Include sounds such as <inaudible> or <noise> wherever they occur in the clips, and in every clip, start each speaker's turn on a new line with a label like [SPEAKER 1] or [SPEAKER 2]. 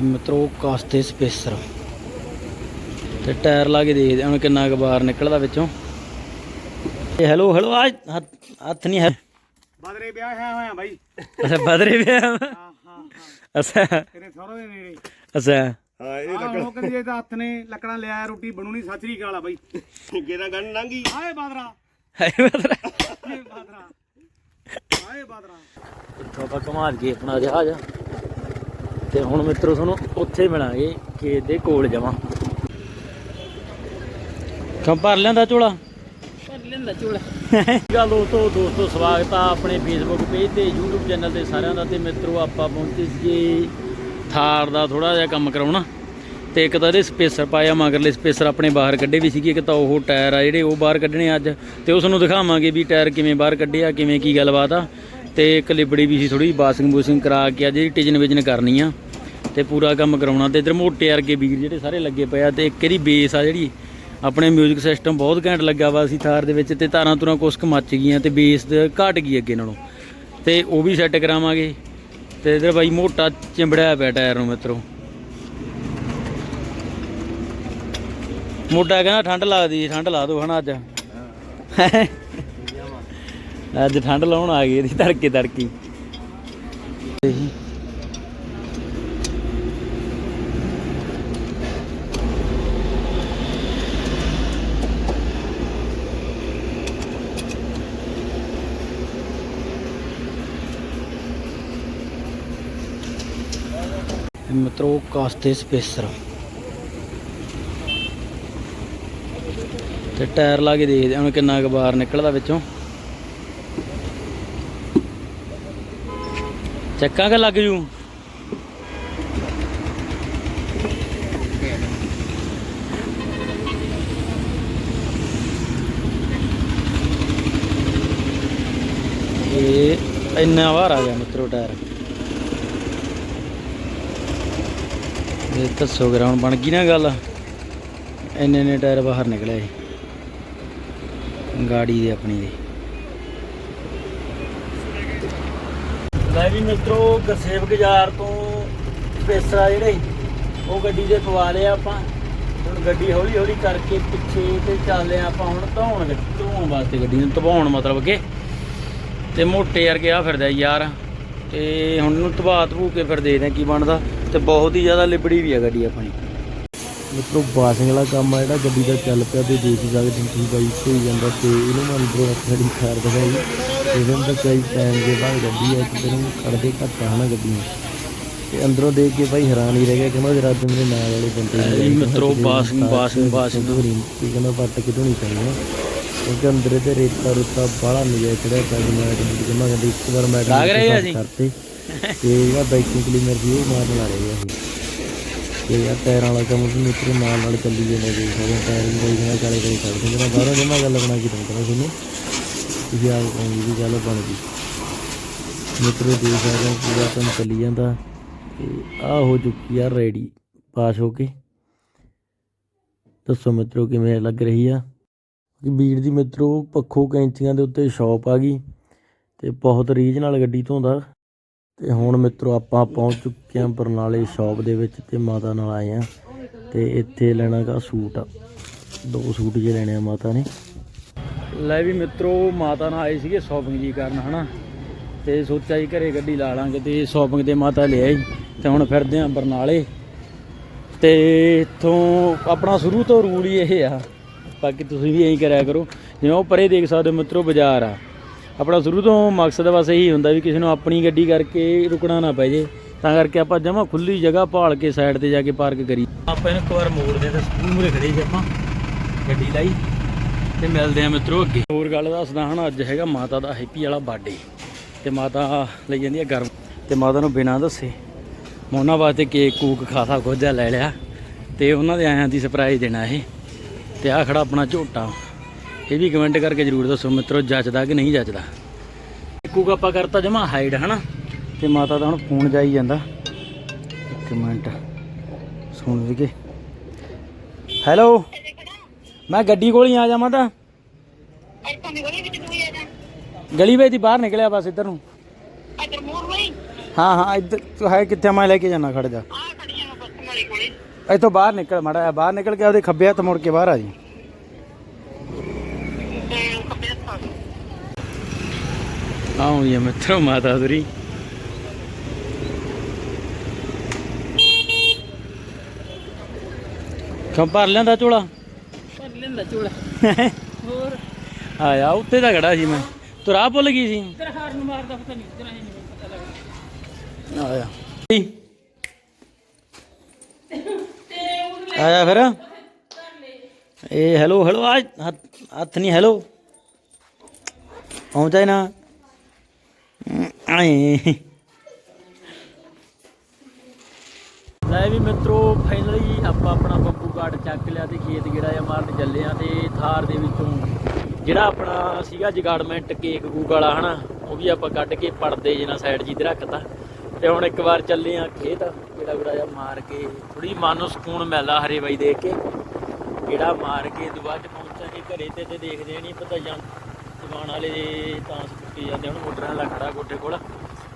[SPEAKER 1] ਤੇ ਮਿੱਤਰੋ ਕਾਸਤੇ ਸਪੇਸਰ। ਤੇ ਟਾਇਰ ਲਾ ਕੇ ਦੇਖਦੇ ਹਾਂ ਹੁਣ ਕਿੰਨਾ ਕੁ ਬਾਹਰ ਨਿਕਲਦਾ ਵਿੱਚੋਂ। ਇਹ ਹੈਲੋ ਹੈਲੋ ਆ ਹੱਥ ਨਹੀਂ ਹੈ।
[SPEAKER 2] ਬਦਰੇ ਵਿਆਹ ਹੈ ਹੋਇਆ ਬਾਈ।
[SPEAKER 1] ਅੱਛਾ ਬਦਰੇ ਪਿਆ
[SPEAKER 2] ਹਾਂ ਹਾਂ
[SPEAKER 1] ਅੱਛਾ।
[SPEAKER 2] ਤੇਰੇ ਸਹੁਰੇ ਦੇ ਨੇੜੇ।
[SPEAKER 1] ਅੱਛਾ।
[SPEAKER 2] ਹਾਂ ਇਹ ਲੱਕੜ ਲੋਕ ਜੇ ਤਾਂ ਹੱਥ ਨੇ ਲੱਕੜਾਂ ਲਿਆ ਰੋਟੀ ਬਣੂਣੀ ਸੱਚਰੀ ਕਾਲਾ ਬਾਈ।
[SPEAKER 3] ਗੇਰਾ ਗੰਨ ਲੰਗੀ
[SPEAKER 2] ਹਾਏ ਬਾਦਰਾ।
[SPEAKER 1] ਹੈ ਬਦਰਾ।
[SPEAKER 2] ਹਾਏ ਬਾਦਰਾ। ਹਾਏ ਬਾਦਰਾ।
[SPEAKER 1] ਇੱਥੋਂ ਆਪਾਂ ਘੁਮਾ ਦਈਏ ਆਪਣਾ ਜਹਾਜ਼। ਤੇ ਹੁਣ ਮਿੱਤਰੋ ਤੁਹਾਨੂੰ ਉੱਥੇ ਮਿਲਾਂਗੇ ਖੇਤ ਦੇ ਕੋਲ ਜਮਾ। ਕੰਮ ਭਰ ਲਿਆਂਦਾ ਝੋਲਾ ਭਰ ਲਿਆਂਦਾ ਝੋਲਾ ਗੱਲ ਦੋਸਤੋ ਦੋਸਤੋ ਸਵਾਗਤ ਆ ਆਪਣੇ ਫੇਸਬੁੱਕ ਪੇਜ ਤੇ YouTube ਚੈਨਲ ਤੇ ਸਾਰਿਆਂ ਦਾ ਤੇ ਮਿੱਤਰੋ ਆਪਾਂ ਪਹੁੰਚੇ ਸੀਗੇ ਥਾਰ ਦਾ ਥੋੜਾ ਜਿਹਾ ਕੰਮ ਕਰਾਉਣਾ। ਤੇ ਇੱਕ ਤਾਂ ਇਹਦੇ ਸਪੇਸਰ ਪਾਇਆ ਮਗਰਲੇ ਸਪੇਸਰ ਆਪਣੇ ਬਾਹਰ ਕੱਢੇ ਵੀ ਸੀਗੇ ਇੱਕ ਤਾਂ ਉਹ ਟਾਇਰ ਆ ਜਿਹੜੇ ਉਹ ਬਾਹਰ ਕੱਢਣੇ ਅੱਜ। ਤੇ ਉਸ ਨੂੰ ਦਿਖਾਵਾਂਗੇ ਵੀ ਟਾਇਰ ਕਿਵੇਂ ਬਾਹਰ ਕੱਢਿਆ ਕਿਵੇਂ ਕੀ ਗੱਲਬਾਤ ਆ। ਤੇ ਇੱਕ ਲਿਬੜੀ ਵੀ ਸੀ ਥੋੜੀ ਬਾਸਿੰਗ ਬੂਸਿੰਗ ਕਰਾ ਕੇ ਅੱਜ ਜਿਹੜੀ ਟਿਜਨ ਵਿਜਨ ਕਰਨੀ ਆ। ਤੇ ਪੂਰਾ ਕੰਮ ਕਰਾਉਣਾ ਤੇ ਇਧਰ ਮੋਟੇ ਵਰਗੇ ਵੀਰ ਜਿਹੜੇ ਸਾਰੇ ਲੱਗੇ ਪਏ ਆ ਤੇ ਇੱਕ ਇਹਦੀ ਬੇਸ ਆ ਜਿਹੜੀ ਆਪਣੇ 뮤직 ਸਿਸਟਮ ਬਹੁਤ ਘੈਂਟ ਲੱਗਾ ਵਾ ਸੀ ਥਾਰ ਦੇ ਵਿੱਚ ਤੇ ਤਾਰਾਂ ਤੁਰਾਂ ਕੁਛ ਮੱਚ ਗਈਆਂ ਤੇ ਬੇਸ ਘਟ ਗਈ ਅੱਗੇ ਨਾਲੋਂ। ਤੇ ਉਹ ਵੀ ਸੈੱਟ ਕਰਾਵਾਂਗੇ। ਤੇ ਇਧਰ ਬਾਈ ਮੋਟਾ ਚਿੰਬੜਿਆ ਪਿਆ ਟਾਇਰ ਨੂੰ ਮਿੱਤਰੋ। ਮੋਟਾ ਕਹਿੰਦਾ ਠੰਡ ਲੱਗਦੀ ਠੰਡ ਲਾ ਦੋ ਹਨਾ ਅੱਜ। ਅੱਜ ਠੰਡ ਲਾਉਣ ਆ ਗਈ ਇਹਦੀ ਤੜਕੇ ਤੜਕੀ। ਮਿੱਤਰੋ ਕਾਸਤੇ ਸਪੇਸਰ ਤੇ ਟਾਇਰ ਲਾ ਕੇ ਦੇਖਦੇ ਹਾਂ ਹੁਣ ਕਿੰਨਾ ਕੁ ਬਾਹਰ ਨਿਕਲਦਾ ਵਿੱਚੋਂ। ਚੱਕਾਂ ਕਿ ਲੱਗ ਜੂ? ਇਹ ਇੰਨਾ ਬਾਹਰ ਆ ਗਿਆ ਮਿੱਤਰੋ ਟਾਇਰ। ਇਹ ਦੱਸੋ ਗਰਾਉਂਡ ਬਣ ਗਈ ਨਾ ਗੱਲ। ਇੰਨੇ ਨੇ ਟਾਇਰ ਬਾਹਰ ਨਿਕਲੇ ਗਾੜੀ ਦੇ ਆਪਣੀ ਦੇ। ਲੈ ਵੀ ਮਿੱਤਰੋ ਗਰਸੇਵ ਗਜ਼ਾਰ ਤੋਂ ਪੇਸਰਾ ਜਿਹੜੇ, ਉਹ ਗੱਡੀ ਦੇ ਪਵਾ ਲਿਆ ਆਪਾਂ। ਹੁਣ ਗੱਡੀ ਹੌਲੀ ਹੌਲੀ ਕਰਕੇ ਪਿੱਛੇ ਤੇ ਚੱਲਦੇ ਆ ਆਪਾਂ ਹੁਣ ਧੌਣ ਗੱਡੀ ਧੋਣ ਵਾਸਤੇ ਗੱਡੀ ਨੂੰ ਧਵਾਉਣ ਮਤਲਬ ਕਿ। ਤੇ ਮੋਟੇ ਵਰਗੇ ਆ ਫਿਰਦਾ ਯਾਰ। ਤੇ ਹੁਣ ਇਹਨੂੰ ਧਵਾ ਧਵੂ ਕੇ ਫਿਰ ਦੇਖਦੇ ਆ ਕੀ ਬਣਦਾ। ਤੇ ਬਹੁਤ ਹੀ ਜ਼ਿਆਦਾ ਲਿਬੜੀ ਵੀ ਆ ਗੱਡੀ ਆਪਣੀ।
[SPEAKER 4] ਮਿੱਤਰੋ ਬਾਸਿੰਗ ਵਾਲਾ ਕੰਮ ਆ ਜਿਹੜਾ ਗੱਡੀ ਦਾ ਚੱਲ ਪਿਆ ਤੇ ਦੇਖ ਸਕਦੇ ਤੁਸੀਂ ਬਾਈ ਹੋਈ ਜਾਂਦਾ ਤੇ ਇਹਨੂੰ ਮੈਂ ਅੰਦਰੋਂ ਰੱਖੜੀ ਖੈਰ ਦਿਖਾਈ। ਇਹਦੇ ਅੰਦਰ ਕਈ ਟਾਈਮ ਦੇ ਬਾਅਦ ਗੱਡੀ ਆ ਇੱਕ ਦਿਨ ਕੱਢਦੇ ਘੱਟ ਆ ਹਨਾ ਗੱਡੀਆਂ ਤੇ ਅੰਦਰੋਂ ਦੇਖ ਕੇ ਭਾਈ ਹੈਰਾਨ ਹੀ ਰਹਿ ਗਿਆ ਕਹਿੰਦਾ ਜਰਾ ਅੱਜ ਮੇਰੇ ਨਾਲ ਵਾਲੇ ਬੰਦੇ ਨੇ
[SPEAKER 1] ਮਿੱਤਰੋ ਬਾਸਿੰਗ ਬਾਸਿੰਗ ਬਾਸਿੰਗ।
[SPEAKER 4] ਕੀ ਕਹਿੰਦਾ ਪੱਟ ਕੇ ਧੋਣੀ ਪੈਣੀ ਕਿਉਂਕਿ ਅੰਦਰ ਤੇ ਰੇਤਾ ਰੁੱਤਾ ਬਾਹਲਾ ਨਿਜਾ ਚੜਿਆ ਪਿਆ ਸੀ ਮੈਂ ਕਹਿੰਦਾ ਇੱਕ ਵਾਰ ਮੈਂ। ਕਰਤੇ। ਤੇ ਜਿਹੜਾ ਬਾਈਕਿੰਗ ਕਲੀਨਰ ਸੀ ਉਹ ਮਾਰਨ ਲੱਗ ਰਿਹਾ ਸੀ ਤੇ ਯਾਰ ਟਾਇਰਾਂ ਵਾਲਾ ਕੰਮ ਵੀ ਮਿੱਤਰ ਨਾਲ ਨਾਲ ਚੱਲੀ ਜਾਂਦਾ ਜੀ ਸਾਰੇ ਟਾਇਰ ਵੀ ਕੋਈ ਨਾ ਕਾਲੇ ਕਾਲੇ ਕੱਢ ਦਿੰਦੇ ਨੇ। ਬਾਹਰੋਂ ਜਮਾ ਗੱਲ ਬਣਾ ਕੇ ਦਿੰਦਾ ਤੁਹਾਨੂੰ। ਤੁਸੀਂ ਆਪ ਕਹੋਗੇ ਵੀ ਗੱਲ ਬਣ ਗਈ। ਮਿੱਤਰ, ਦੇਖ ਸਕਦੇ ਹੋ ਪੂਰਾ ਕੰਮ ਚੱਲੀ ਜਾਂਦਾ। ਤੇ ਆ ਹੋ ਚੁੱਕੀ ਆ ਰੈਡੀ। ਪਾਸ ਹੋ ਕੇ। ਦੱਸੋ ਮਿੱਤਰੋ, ਕਿਵੇਂ ਲੱਗ ਰਹੀ ਆ? ਵੀਰ ਦੀ ਮਿੱਤਰੋ, ਪੱਖੋ ਕੈਂਚੀਆਂ ਦੇ ਉੱਤੇ ਸ਼ਾਪ ਆ ਗਈ। ਤੇ ਬਹੁਤ ਰੀਝ ਨਾਲ ਗੱਡੀ ਧੋਂਦਾ। ਤੇ ਹੁਣ ਮਿੱਤਰੋ ਆਪਾਂ ਪਹੁੰਚ ਚੁੱਕੇ ਹਾਂ ਬਰਨਾਲੇ ਸ਼ਾਪ ਦੇ ਵਿੱਚ ਤੇ ਮਾਤਾ ਨਾਲ ਆਏ ਆ ਤੇ ਇੱਥੇ ਲੈਣਾ ਗਾ ਸੂਟ। ਦੋ ਸੂਟ ਜੇ ਲੈਣੇ ਆ ਮਾਤਾ ਨੇ।
[SPEAKER 1] ਲੈ ਵੀ ਮਿੱਤਰੋ, ਮਾਤਾ ਨਾਲ ਆਏ ਸੀਗੇ ਸ਼ਾਪਿੰਗ ਜੀ ਕਰਨ, ਹਨਾ? ਤੇ ਸੋਚਿਆ ਜੀ ਘਰੇ ਗੱਡੀ ਲਾ ਲਾਂਗੇ ਤੇ ਸ਼ਾਪਿੰਗ ਤੇ ਮਾਤਾ ਲੈ ਆਈ ਤੇ ਹੁਣ ਫਿਰਦੇ ਆਂ ਬਰਨਾਲੇ। ਤੇ ਇੱਥੋਂ ਆਪਣਾ ਸ਼ੁਰੂ ਤੋਂ ਰੂਲ ਹੀ ਇਹ ਆ। ਬਾਕੀ ਤੁਸੀਂ ਵੀ ਐਂ ਕਰਿਆ ਕਰੋ। ਜਿਵੇਂ ਉਹ ਪਰੇ ਦੇਖ ਸਕਦੇ ਹੋ ਮਿੱਤਰੋ, ਬਾਜ਼ਾਰ ਆ। ਆਪਣਾ ਸ਼ੁਰੂ ਤੋਂ ਮਕਸਦ ਬਸ ਇਹੀ ਹੁੰਦਾ ਵੀ ਕਿਸੇ ਨੂੰ ਆਪਣੀ ਗੱਡੀ ਕਰਕੇ ਰੁਕਣਾ ਨਾ ਪੈ ਜੇ। ਤਾਂ ਕਰਕੇ ਆਪਾਂ ਜਮਾ ਖੁੱਲੀ ਜਗ੍ਹਾ ਭਾਲ ਕੇ ਸਾਈਡ ਤੇ ਜਾ ਕੇ ਪਾਰਕ ਕਰੀ। ਆਪਾਂ ਇਹਨੂੰ ਇੱਕ ਵਾਰ ਮੋੜਦੇ ਤੇ ਸਕੂਲ ਮੂਰੇ ਖੜੇ ਸੀ ਆਪਾਂ। ਗੱਡੀ ਲਾਈ ਤੇ ਮਿਲਦੇ ਆ ਮਿੱਤਰੋ ਅੱਗੇ। ਹੋਰ ਗੱਲ ਦੱਸਦਾ ਹਨਾ ਅੱਜ ਹੈਗਾ ਮਾਤਾ ਦਾ ਹੈਪੀ ਵਾਲਾ ਬਰਥਡੇ ਤੇ ਮਾਤਾ ਲਈ ਜਾਂਦੀ ਆ ਗਰਮ। ਤੇ ਮਾਤਾ ਨੂੰ ਬਿਨਾਂ ਦੱਸੇ ਮੈਂ ਉਹਨਾਂ ਵਾਸਤੇ ਕੇਕ ਕੂਕ ਖਾਸਾ ਖੋਜਾ ਲੈ ਲਿਆ। ਤੇ ਉਹਨਾਂ ਦੇ ਆਇਆਂ ਦੀ ਸਰਪ੍ਰਾਈਜ਼ ਦੇਣਾ ਇਹ। ਤੇ ਆ ਖੜਾ ਆਪਣਾ ਝੋਟਾ। ਇਹ ਵੀ ਕਮੈਂਟ ਕਰਕੇ ਜਰੂਰ ਦੱਸੋ ਮਿੱਤਰੋ ਜੱਚਦਾ ਕਿ ਨਹੀਂ ਜੱਚਦਾ? ਕੂਕ ਆਪਾਂ ਕਰਤਾ ਜਮਾ ਹਾਈਡ ਹਨਾ? ਤੇ ਮਾਤਾ ਦਾ ਹੁਣ ਫੋਨ ਜਾਈ ਜਾਂਦਾ। ਇੱਕ ਮਿੰਟ ਸੁਣ ਲਈਏ। ਹੈਲੋ ਮੈਂ ਗੱਡੀ ਕੋਲ ਹੀ ਆ ਜਾਵਾਂ ਤਾਂ ਗਲੀ ਵਿੱਚ ਦੀ ਬਾਹਰ ਨਿਕਲਿਆ ਬਸ ਇੱਧਰ ਨੂੰ। ਹਾਂ ਹਾਂ ਇੱਧਰ ਤੂੰ ਹੈ ਕਿੱਥੇ ਮੈਂ ਲੈ ਕੇ ਜਾਣਾ ਖੜ ਜਾ। ਇੱਥੋਂ ਬਾਹਰ ਨਿਕਲ ਮਾੜਾ ਬਾਹਰ ਨਿਕਲ ਕੇ ਉਹਦੇ ਖੱਬੇ ਹੱਥ ਮੁੜ ਕੇ ਬਾਹਰ ਆ ਜੀ। ਮਾਤਾ ਦੁਰੀ ਕਿਉਂ ਭਰ ਲੈਂਦਾ ਝੋਲਾ
[SPEAKER 3] ਭਰ ਲੈਂਦਾ ਚੋਲਾ। ਹੋਰ?
[SPEAKER 1] ਆਇਆ ਉੱਤੇ ਤਾਂ ਖੜਾ ਸੀ ਮੈਂ। ਤੂੰ ਰਾਹ ਭੁੱਲ ਗਈ ਸੀ?
[SPEAKER 3] ਤੇਰਾ ਹਾਰ ਨੂੰ ਮਾਰਦਾ ਪਤਾ ਨਹੀਂ ਤੇਰਾ ਇਹ ਨਹੀਂ ਪਤਾ ਲੱਗਦਾ।
[SPEAKER 1] ਆਇਆ। ਆਇਆ ਫਿਰ। ਇਹ ਹੈਲੋ ਹੈਲੋ ਆ ਹੱਥ- ਨਹੀਂ ਹੈਲੋ ਪਹੁੰਚਾ ਹੀ ਨਾ। ਆਏ। ਲੈ ਵੀ ਮਿੱਤਰੋ ਫਾਈਨਲੀ ਆਪਾਂ ਆਪਣਾ ਬੱਬੂ ਕਾਰਡ ਚੱਕ ਲਿਆ ਤੇ ਖੇਤ ਜਿਹੜਾ ਜਾਂ ਮਾਰਨ ਚੱਲੇ ਆ ਤੇ ਥਾਰ ਦੇ ਵਿੱਚੋਂ ਜਿਹੜਾ ਆਪਣਾ ਸੀਗਾ ਜਗਾੜਮੈਂਟ ਕੇਕ ਕੂਕ ਵਾਲਾ, ਹਨਾ, ਉਹ ਵੀ ਆਪਾਂ ਕੱਢ ਕੇ ਪੜਦੇ ਜਿਹਨਾਂ ਸਾਈਡ ਜੀ ਤੇ ਰੱਖਤਾ। ਤੇ ਹੁਣ ਇੱਕ ਵਾਰ ਚੱਲੇ ਆ ਖੇਤ, ਗੇੜਾ ਗੁੜਾ ਜਿਹਾ ਮਾਰ ਕੇ ਥੋੜੀ ਮਨ ਨੂੰ ਸਕੂਨ ਮਿਲਦਾ ਹਰੇ ਬਾਈ ਦੇਖ ਕੇ। ਗੇੜਾ ਮਾਰ ਕੇ ਦੁਬਾਰਾ ਚ ਪਹੁੰਚਾਂਗੇ, ਘਰੇ ਤੇ ਤੇ ਦੇਖਦੇ ਨਹੀਂ ਪਤਾ ਜਾਂ ਦੁਕਾਨ ਵਾਲੇ ਤਾਂ ਸੁੱਕੀ ਜਾਂਦੇ ਹੁਣ ਮੋਟਰਾਂ ਵਾਲਾ ਖੜਾ ਗੋਡੇ ਕੋਲ।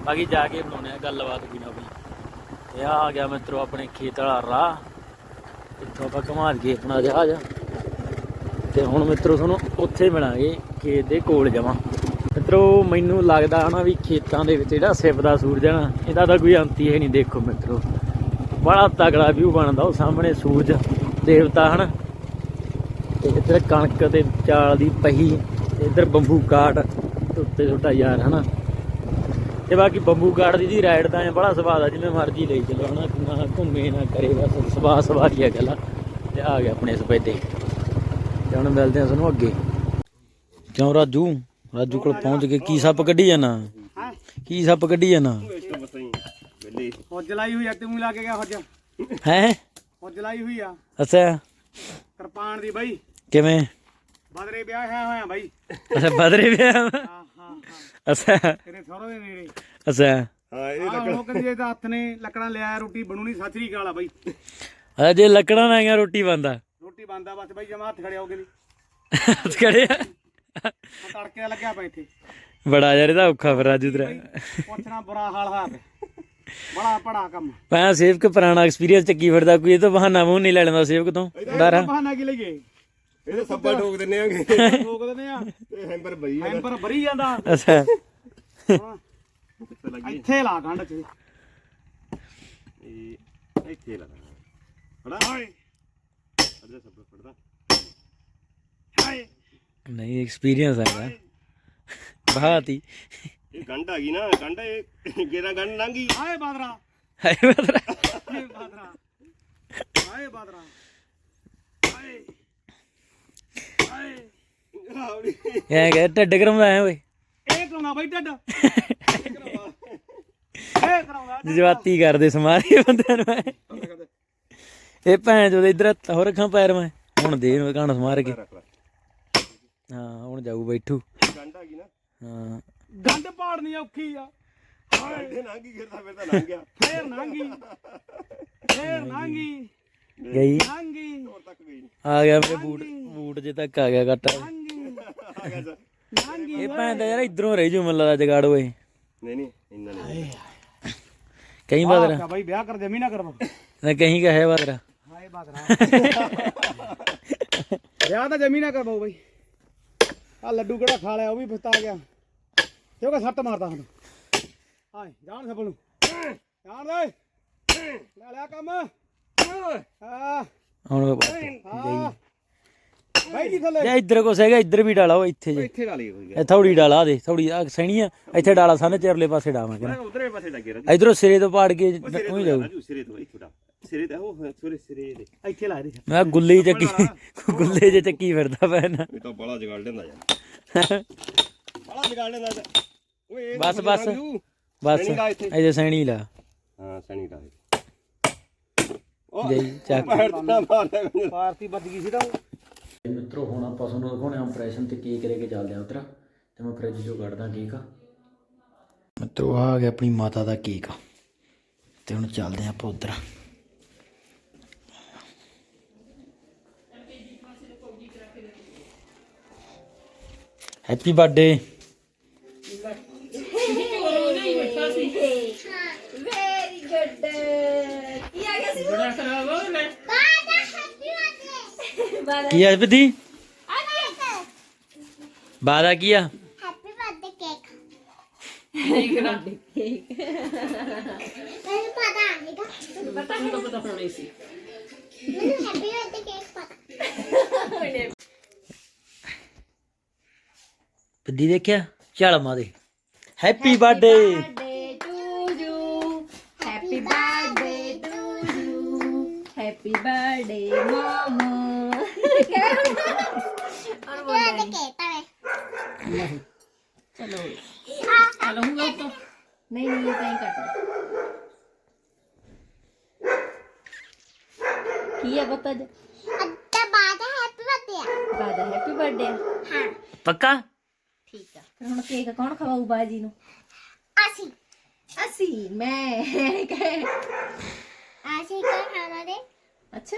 [SPEAKER 1] ਬਾਕੀ ਜਾ ਕੇ ਬਣਾਉਣੇ ਆ ਗੱਲਬਾਤ ਵੀ ਨਾ ਬਈ ਤੇ ਆਹ ਆ ਗਿਆ ਮਿੱਤਰੋ ਆਪਣੇ ਖੇਤ ਵਾਲਾ ਰਾਹ। ਇੱਥੋਂ ਆਪਾਂ ਘੁਮਾ ਦਈਏ ਆਪਣਾ ਜਹਾਜ਼। ਤੇ ਹੁਣ ਮਿੱਤਰੋ ਤੁਹਾਨੂੰ ਉੱਥੇ ਮਿਲਾਂਗੇ, ਖੇਤ ਦੇ ਕੋਲ ਜਾਵਾਂ ਮਿੱਤਰੋ, ਮੈਨੂੰ ਲੱਗਦਾ ਹਨਾ ਵੀ ਖੇਤਾਂ ਦੇ ਵਿੱਚ ਜਿਹੜਾ ਸਿਵ ਦਾ ਸੂਰਜ ਹੈ ਨਾ, ਇਹਦਾ ਤਾਂ ਕੋਈ ਅੰਤ ਹੀ ਨਹੀਂ ਦੇਖੋ ਮਿੱਤਰੋ। ਬੜਾ ਤਗੜਾ ਵਿਊ ਬਣਦਾ ਉਹ ਸਾਹਮਣੇ ਸੂਰਜ। ਦੇਵਤਾ ਹਨ। ਤੇ ਇੱਧਰ ਕਣਕ ਤੇ ਚਾਲ ਦੀ ਪਹੀ। ਇੱਧਰ ਬੰਬੂ ਕਾਟ ਉੱਤੇ ਛੋਟਾ ਯਾਰ ਹਨਾ? ਤੇ ਬਾਕੀ ਬੰਬੂ ਕਾਟ ਦੀ ਦੀ ਰਾਈਡ ਤਾਂ ਐਂ ਬੜਾ ਸਵਾਦ ਆ ਜਿਵੇਂ ਮਰਜ਼ੀ ਲਈ ਚਲੋ ਹਨਾ? ਨਾ ਘੁੰਮੇ ਨਾ ਕਰੇ ਬਸ ਸਵਾਦ ਸਵਾਦੀ ਆ ਗੱਲਾਂ ਤੇ ਆ ਗਏ ਆਪਣੇ ਸਪੈਦੇ ਤੇ ਹੁਣ ਮਿਲਦੇ ਆ ਸਾਨੂੰ ਅੱਗੇ। ਕਿਉਂ ਰਾਜੂ? ਰਾਜੂ ਕੋਲ ਪਹੁੰਚ ਕੇ ਕੀ ਸੱਪ ਕੱਢੀ ਜਾਣਾ? ਕੀ ਸੱਪ ਕੱਢੀ ਜਾਣਾ?
[SPEAKER 2] ਫੌਜ ਲਾਈ ਹੋਈ ਆ ਤੂੰ ਲਾ ਕੇ ਗਿਆ ਫੌਜ।
[SPEAKER 1] ਹੈ?
[SPEAKER 2] ਫੌਜ ਲਾਈ ਹੋਈ ਆ।
[SPEAKER 1] ਅੱਛਾ।
[SPEAKER 2] ਕਿਰਪਾਨ ਦੀ ਬਾਈ।
[SPEAKER 1] ਕਿਵੇਂ?
[SPEAKER 2] ਬਦਰੇ ਵਿਆਹ ਹੈ ਹੋਇਆ ਬਾਈ।
[SPEAKER 1] ਅੱਛਾ ਬਦਰੇ ਪਿਆ
[SPEAKER 2] ਹਾਂ? ਹਾਂ
[SPEAKER 1] ਅੱਛਾ।
[SPEAKER 2] ਤੇਰੇ ਸਹੁਰੇ ਦੇ ਨੇੜੇ।
[SPEAKER 1] ਅੱਛਾ।
[SPEAKER 2] ਹਾਂ ਇਹ ਲੋਕ ਕਹਿੰਦੇ ਇਹਦਾ ਹੱਥ ਨੇ ਲੱਕੜਾਂ ਲਿਆ ਰੋਟੀ ਬਣੂਣੀ ਸੱਚਰੀ ਕਾਲਾ ਬਾਈ।
[SPEAKER 1] ਆ ਜੇ ਲੱਕੜਾਂ ਨਾ ਆਈਆਂ ਰੋਟੀ ਬੰਦਾ
[SPEAKER 2] ਰੋਟੀ ਬੰਦਾ ਬਸ ਬਾਈ ਜਮਾ ਹੱਥ ਖੜਿਆ ਹੋ ਗਏ ਨਹੀਂ
[SPEAKER 1] ਖੜਿਆ?
[SPEAKER 2] ਮੈਂ ਤੜਕੇ ਦਾ ਲੱਗਿਆ ਪਿਆ ਇੱਥੇ।
[SPEAKER 1] ਬੜਾ ਯਾਰ ਇਹਦਾ ਔਖਾ ਫਿਰ ਰਾਜੂ ਤੇਰਾ।
[SPEAKER 2] ਪੁੱਛਣਾ ਬੁਰਾ ਹਾਲ ਹੋਇਆ ਬੜਾ ਪੜਾ ਕੰਮ।
[SPEAKER 1] ਮੈਂ ਸੇਵਕ ਪੁਰਾਣਾ ਐਕਸਪੀਰੀਅੰਸ ਚੱਕੀ ਫਿਰਦਾ ਕੋਈ ਇਹ ਤੋਂ ਬਹਾਨਾ ਮੂੰਹ ਨਹੀਂ ਲੈ ਲੈਂਦਾ ਸੇਵਕ ਤੋਂ। ਡਰ ਆ।
[SPEAKER 2] ਬਹਾਨਾ ਕੀ ਲਈਏ?
[SPEAKER 5] ਇਹ ਤਾਂ ਸੱਬਾ ਠੋਕ ਦਿੰਨੇ ਆਗੇ।
[SPEAKER 2] ਲੋਕ <laughs> ਦਿੰਦੇ ਆ।
[SPEAKER 5] ਤੇ ਹੈਂਬਰ ਬਈ
[SPEAKER 2] ਹੈਂਪਰ ਭਰੀ ਜਾਂਦਾ।
[SPEAKER 1] ਅੱਛਾ।
[SPEAKER 2] ਹਾਂ। ਇੱਥੇ ਲਾ ਗੰਢ ਚ।
[SPEAKER 5] ਇਹ ਇੱਥੇ ਲਾ ਫੜਾ।
[SPEAKER 2] ਹਾਏ।
[SPEAKER 5] ਅਜਾ ਸੱਬਾ ਫੜਦਾ
[SPEAKER 2] ਹਾਏ।
[SPEAKER 1] ਨਹੀਂ ਐਕਸਪੀਰੀਅੰਸ ਹੈਗਾ ਬਹਾਤੀ।
[SPEAKER 5] ਇਹ ਗੰਢ ਆ ਗਈ ਨਾ ਗੰਢ ਇਹ ਗੇਰਾ ਗੰਢ ਲੰਗੀ
[SPEAKER 2] ਹਾਏ ਬਾਦਰਾ।
[SPEAKER 1] ਹਾਏ ਬਦਰਾ।
[SPEAKER 2] ਹਾਏ ਬਾਦਰਾ। ਹਾਏ ਬਾਦਰਾ। ਹਾਏ।
[SPEAKER 1] ਐ ਕਹਿ ਢੱਡ ਕਰਾਉਂਦਾ ਐ ਓਏ।
[SPEAKER 2] ਇਹ ਕਰਾਉਣਾ ਬਾਈ ਢੱਡ। <laughs> ਇਹ ਕਰਾਉਣਾ
[SPEAKER 1] ਜਵਾਤੀ ਕਰਦੇ ਸਮਾਰੇ ਬੰਦਿਆਂ ਨੂੰ ਐਂ। ਇਹ ਭੈਣ ਚੋਦ ਇਧਰ ਹੋਰ ਰੱਖਾਂ ਪੈਰ ਮੈਂ। ਹੁਣ ਦੇ ਨੂੰ ਕਣ ਸਮਾਰ ਕੇ। ਹਾਂ ਹੁਣ ਜਾਊ ਬੈਠੂ।
[SPEAKER 5] ਗੰਢ ਆ ਗਈ ਨਾ।
[SPEAKER 1] ਹਾਂ।
[SPEAKER 2] ਗੰਢ ਪਾੜਨੀ ਔਖੀ ਆ।
[SPEAKER 5] ਗੰਢ ਲੰਗੀ ਗਿਰਦਾ ਫਿਰ ਤਾਂ ਲੰਘ ਗਿਆ।
[SPEAKER 2] ਫੇਰ ਨਾਂਗੀ ਫੇਰ ਨਾਂਗੀ
[SPEAKER 1] ਗਈ।
[SPEAKER 2] ਨਾਂਗੀ
[SPEAKER 5] ਹੋਰ ਤੱਕ ਗਈ।
[SPEAKER 1] ਆ ਗਿਆ ਮੇਰੇ ਬੂਟ ਬੂਟ ਜੇ ਤੱਕ ਆ ਗਿਆ ਕੱਟ
[SPEAKER 2] ਨਾਂਗੀ
[SPEAKER 5] ਆ ਗਿਆ ਸਰ
[SPEAKER 2] ਨਾਂਗੀ
[SPEAKER 1] ਇਹ ਭੈਣ ਦਾ ਯਾਰ ਇਧਰੋਂ ਰਹਿ ਜੂ ਮੈਨੂੰ ਲੱਗਦਾ ਜਗਾੜ ਓਏ
[SPEAKER 5] ਨਹੀਂ ਨਹੀਂ ਇੰਨਾ ਨਹੀਂ
[SPEAKER 1] ਕਹੀਂ ਬਦਰਾ।
[SPEAKER 2] ਆ ਬਾਈ ਵਿਆਹ ਕਰ ਜਮੀ ਨਾ ਕਰਵਾ
[SPEAKER 1] ਨਾ ਕਹੀਂ ਕਹੇ ਬਦਰਾ।
[SPEAKER 2] ਹਾਏ ਬਾਦਰਾ। ਵਿਆਹ ਤਾਂ ਜਮੀ ਨਾ ਕਰਵਾਓ ਬਾਈ। ਆ ਲੱਡੂ ਕਿਹੜਾ ਖਾ ਲਿਆ ਉਹ ਵੀ ਪਛਤਾ ਗਿਆ। ਕਿਉਂਕਿ ਸੱਟ ਮਾਰਦਾ ਹੁਣ। ਹਾਏ ਜਾਣ ਸਭ ਨੂੰ। ਜਾਣ ਦੇ। ਲੈ ਲਿਆ ਕੰਮ। ਆ
[SPEAKER 1] ਹੁਣ
[SPEAKER 2] ਆ ਬਾਈ ਕੀ ਥੱਲੇ
[SPEAKER 1] ਜੇ ਇੱਧਰ ਕੁਛ ਹੈਗਾ ਇੱਧਰ ਵੀ ਡਾਲਾ ਉਹ ਇੱਥੇ ਜੇ।
[SPEAKER 5] ਇੱਥੇ ਡਾਲੀ ਹੋਈ
[SPEAKER 1] ਇਹ ਥੋੜੀ ਡਾਲਾ ਆ ਦੇ ਥੋੜੀ ਆ ਸੈਣੀ ਆ ਇੱਥੇ ਡਾਲਾ ਸਾਨੇ ਚਰਲੇ ਪਾਸੇ ਡਾਵਾਂਗੇ ਨਾ
[SPEAKER 5] ਉਧਰੇ ਪਾਸੇ ਲੱਗੇ ਰਾਜੂ।
[SPEAKER 1] ਇਧਰੋਂ ਸਿਰੇ ਤੋਂ ਪਾੜ ਕੇ ਉਹੀ ਜਾਊ।
[SPEAKER 5] ਰਾਜੂ ਸਿਰੇ ਤੋਂ ਇੱਥੋਂ ਡਾ ਸਿਰੇ ਤੇ ਉਹ ਸਿਰੇ ਸਿਰੇ ਦੇ।
[SPEAKER 2] ਇੱਥੇ ਲਾ ਦੇ।
[SPEAKER 1] ਮੈਂ ਕਿਹਾ ਗੁੱਲੇ ਹੀ ਚੱਕੀ ਗੁੱਲੇ ਜੇ ਚੱਕੀ ਫਿਰਦਾ ਪੈਣਾ
[SPEAKER 5] ਇਹ ਤਾਂ ਬੜਾ ਜਗਾੜ ਲੈਂਦਾ ਯਾਰ। ਬੜਾ ਜਗਾੜ ਲੈਂਦਾ ਓਏ ਇਹ
[SPEAKER 1] ਬਸ ਬਸ।
[SPEAKER 5] ਰਾਜੂ।
[SPEAKER 1] ਬਸ।
[SPEAKER 5] ਸੈਣੀ ਲਾ ਇੱਥੇ।
[SPEAKER 1] ਇਹਦੇ ਸੈਣੀ ਲਾ।
[SPEAKER 5] ਹਾਂ ਸਣੀ ਲਾ। ਉਹ
[SPEAKER 1] ਜਈ ਚੱਕ।
[SPEAKER 5] ਤਾਂ ਮਾਰਦਾ। ਮੈਨੂੰ।
[SPEAKER 2] ਪਾਰਟੀ ਵੱਜ ਗਈ ਸੀ ਤਾਂ ਉਹ।
[SPEAKER 1] ਮਿੱਤਰੋ, ਹੁਣ ਆਪਾਂ ਤੁਹਾਨੂੰ ਦਿਖਾਉਣੇ ਇੰਪ੍ਰੈਸ਼ਨ ਤੇ ਕੇਕ ਲੈ ਕੇ ਚੱਲਦੇ ਆ ਉਧਰ। ਤੇ ਮੈਂ ਫ੍ਰਿਜ ਚੋਂ ਕੱਢਦਾ ਕੇਕ ਮਿੱਤਰੋ ਆ ਗਿਆ ਆਪਣੀ ਮਾਤਾ ਦਾ ਕੇਕ ਤੇ ਹੁਣ ਚੱਲਦੇ ਆ ਆਪਾਂ ਉਧਰ। ਹੈਪੀ ਬਰਥਡੇ
[SPEAKER 6] ਵੈਰੀ ਗੁੱਡ ਕੀ ਆ ਗਿਆ ਸੀ
[SPEAKER 3] ਬੜਾ ਖਰਾਬ ਹੋ ਲੈ
[SPEAKER 1] ਕੀ ਆ ਬਿੱਦੀ ਬਾਦਾ ਕੀ ਆ
[SPEAKER 3] ਪਤਾ ਨਹੀਂ ਪਤਾ ਹੋਣੀ ਸੀ
[SPEAKER 1] ਬਿੱਦੀ ਦੇਖਿਆ ਚੱਲ ਮਾਦੇ happy birthday
[SPEAKER 6] birthday to you. Happy birthday to you. Happy birthday, mama. और बोल चलो
[SPEAKER 3] ਲਊਂਗਾ ਤਾਂ
[SPEAKER 6] नहीं नहीं ये कहीं कट किया बता जा बादा हैप्पी बर्थडे
[SPEAKER 1] ਪੱਕਾ
[SPEAKER 6] ठीक है फिर हम केक कौन खवाऊ बाजी नु असी मैं अच्छा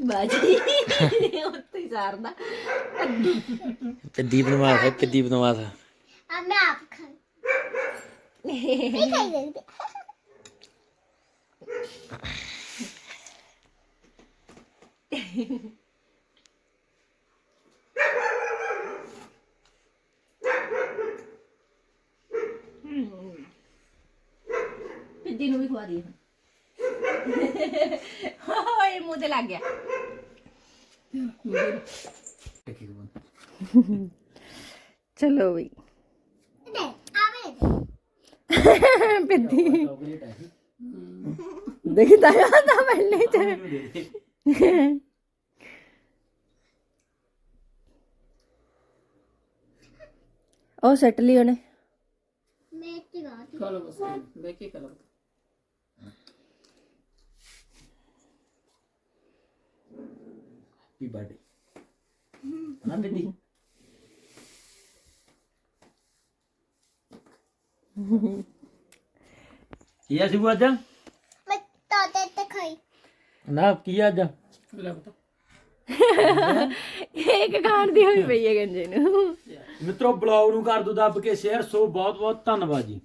[SPEAKER 6] ਬਾਜੀ। ਉੱਤੇ ਹੀ ਸਾਰਦਾ।
[SPEAKER 1] ਪਿੱਦੀ ਬਣਵਾ ਹੈ ਪਿੱਦੀ ਬਣਵਾ ਤਾ
[SPEAKER 6] ਪਿੱਦੀ ਨੂੰ ਵੀ ਖਵਾ ਦੀ ਚਲੋ ਵੀ। ਪਿੱਦੀ। ਦੇਖਦਾ ਆ ਤਾਂ ਪਹਿਲੇ ਚ। ਉਹ ਸੱਟ ਲਈ ਉਹਨੇ।
[SPEAKER 3] ਖਾ ਲਓ ਬਸ ਬੈ ਕੇ ਖਾ ਲਓ।
[SPEAKER 1] ਹੈਪੀ ਬਰਥਡੇ ਹਾਂ ਪਿੱਦੀ ਕੀ ਆ ਸਿਬੂ ਅੱਜ? ਨਾ ਕੀ ਆ ਅੱਜ?
[SPEAKER 6] ਇੱਕ ਖਾਣ ਦੀ ਹੋਈ ਪਈ ਹੈ ਗੰਜੇ ਨੂੰ।
[SPEAKER 1] ਮਿੱਤਰੋ ਬਲੌਗ ਨੂੰ ਕਰ ਦੋ ਦੱਬ ਕੇ ਸ਼ੇਅਰ ਸੋ ਬਹੁਤ ਬਹੁਤ ਧੰਨਵਾਦ ਜੀ।